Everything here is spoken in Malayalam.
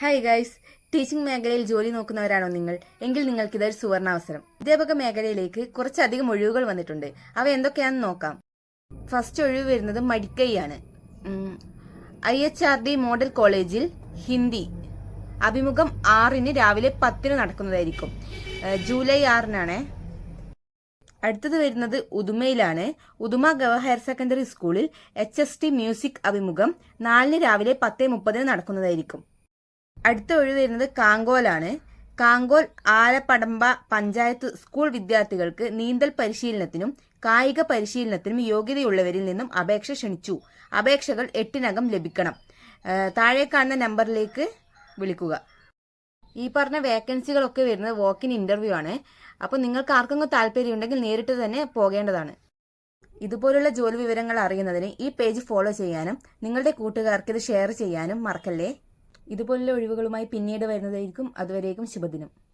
ഹായ് ഗൈസ് ടീച്ചിങ് മേഖലയിൽ ജോലി നോക്കുന്നവരാണോ നിങ്ങൾ? എങ്കിൽ നിങ്ങൾക്ക് ഇതൊരു സുവർണാവസരം. അധ്യാപക മേഖലയിലേക്ക് കുറച്ചധികം ഒഴിവുകൾ വന്നിട്ടുണ്ട്. അവ എന്തൊക്കെയാണെന്ന് നോക്കാം. ഫസ്റ്റ് ഒഴിവ് വരുന്നത് മടിക്കൈയാണ്. I H R D model കോളേജിൽ ഹിന്ദി. അഭിമുഖം ആറിന് രാവിലെ പത്തിന് നടക്കുന്നതായിരിക്കും. ജൂലൈ ആറിനാണ്. അടുത്തത് വരുന്നത് ഉദുമയിലാണ്. ഉദുമ ഗവ ഹയർ സെക്കൻഡറി സ്കൂളിൽ എച്ച് എസ് ടി മ്യൂസിക് അഭിമുഖം നാലിന് രാവിലെ പത്ത് മുപ്പതിന് നടക്കുന്നതായിരിക്കും. അടുത്ത ഒഴിവ് വരുന്നത് കാങ്കോലാണ്. കാങ്കോൽ ആലപ്പടമ്പ പഞ്ചായത്ത് സ്കൂൾ വിദ്യാർത്ഥികൾക്ക് നീന്തൽ പരിശീലനത്തിനും കായിക പരിശീലനത്തിനും യോഗ്യതയുള്ളവരിൽ നിന്നും അപേക്ഷ ക്ഷണിച്ചു. അപേക്ഷകൾ എട്ടിനകം ലഭിക്കണം. താഴെ കാണുന്ന നമ്പറിലേക്ക് വിളിക്കുക. ഈ പറഞ്ഞ വേക്കൻസികളൊക്കെ വരുന്നത് വോക്കിൻ ഇന്റർവ്യൂ ആണ്. അപ്പോൾ നിങ്ങൾക്ക് ആർക്കെങ്കിലും താല്പര്യം ഉണ്ടെങ്കിൽ നേരിട്ട് തന്നെ പോകേണ്ടതാണ്. ഇതുപോലുള്ള ജോലി വിവരങ്ങൾ അറിയുന്നതിന് ഈ പേജ് ഫോളോ ചെയ്യാനും നിങ്ങളുടെ കൂട്ടുകാർക്ക് ഇത് ഷെയർ ചെയ്യാനും മറക്കല്ലേ? ഇതുപോലുള്ള ഒഴിവുകളുമായി പിന്നീട് വരുന്നതായിരിക്കും. അതുവരേക്കും ശുഭദിനം.